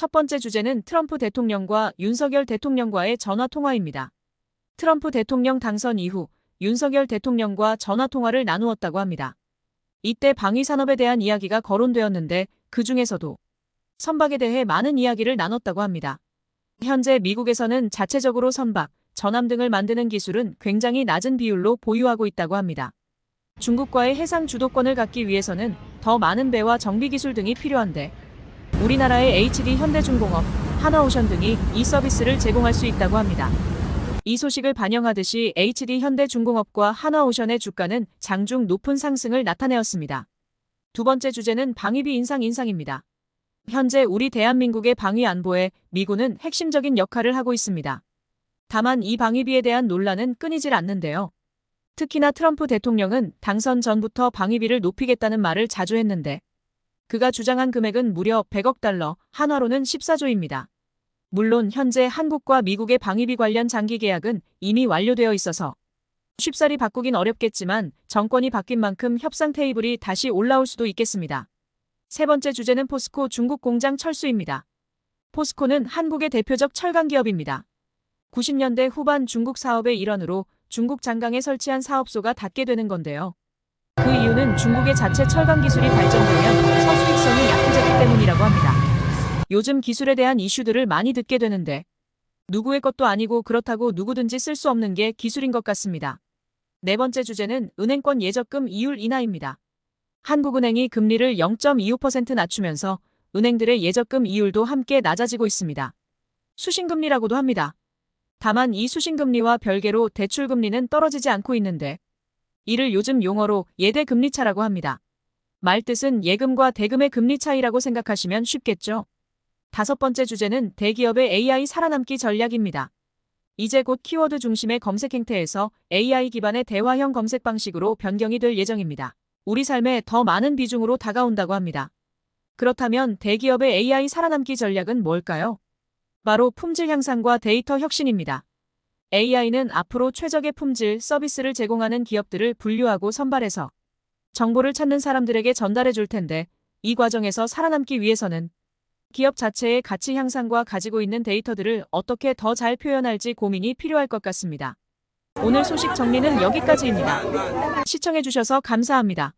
첫 번째 주제는 트럼프 대통령과 윤석열 대통령과의 전화 통화입니다. 트럼프 대통령 당선 이후 윤석열 대통령과 전화 통화를 나누었다고 합니다. 이때 방위 산업에 대한 이야기가 거론되었는데 그 중에서도 선박에 대해 많은 이야기를 나눴다고 합니다. 현재 미국에서는 자체적으로 선박, 전함 등을 만드는 기술은 굉장히 낮은 비율로 보유하고 있다고 합니다. 중국과의 해상 주도권을 갖기 위해서는 더 많은 배와 정비 기술 등이 필요한데 우리나라의 HD 현대중공업, 하나오션 등이 이 서비스를 제공할 수 있다고 합니다. 이 소식을 반영하듯이 HD 현대중공업과 하나오션의 주가는 장중 높은 상승을 나타내었습니다. 두 번째 주제는 방위비 인상 인상입니다. 현재 우리 대한민국의 방위 안보에 미군은 핵심적인 역할을 하고 있습니다. 다만 이 방위비에 대한 논란은 끊이질 않는데요. 특히나 트럼프 대통령은 당선 전부터 방위비를 높이겠다는 말을 자주 했는데 그가 주장한 금액은 무려 100억 달러, 한화로는 14조입니다. 물론 현재 한국과 미국의 방위비 관련 장기 계약은 이미 완료되어 있어서 쉽사리 바꾸긴 어렵겠지만 정권이 바뀐 만큼 협상 테이블이 다시 올라올 수도 있겠습니다. 세 번째 주제는 포스코 중국 공장 철수입니다. 포스코는 한국의 대표적 철강 기업입니다. 90년대 후반 중국 사업의 일환으로 중국 장강에 설치한 사업소가 닫게 되는 건데요. 그 이유는 중국의 자체 철강 기술이 발전되면 서수익성이 약해졌기 때문이라고 합니다. 요즘 기술에 대한 이슈들을 많이 듣게 되는데 누구의 것도 아니고 그렇다고 누구든지 쓸 수 없는 게 기술인 것 같습니다. 네 번째 주제는 은행권 예적금 이율 인하입니다. 한국은행이 금리를 0.25% 낮추면서 은행들의 예적금 이율도 함께 낮아지고 있습니다. 수신금리라고도 합니다. 다만 이 수신금리와 별개로 대출금리는 떨어지지 않고 있는데 이를 요즘 용어로 예대 금리차라고 합니다. 말뜻은 예금과 대금의 금리 차이라고 생각하시면 쉽겠죠. 다섯 번째 주제는 대기업의 AI 살아남기 전략입니다. 이제 곧 키워드 중심의 검색 행태에서 AI 기반의 대화형 검색 방식으로 변경이 될 예정입니다. 우리 삶에 더 많은 비중으로 다가온다고 합니다. 그렇다면 대기업의 AI 살아남기 전략은 뭘까요? 바로 품질 향상과 데이터 혁신입니다. AI는 앞으로 최적의 품질 서비스를 제공하는 기업들을 분류하고 선발해서 정보를 찾는 사람들에게 전달해 줄 텐데 이 과정에서 살아남기 위해서는 기업 자체의 가치 향상과 가지고 있는 데이터들을 어떻게 더 잘 표현할지 고민이 필요할 것 같습니다. 오늘 소식 정리는 여기까지입니다. 시청해주셔서 감사합니다.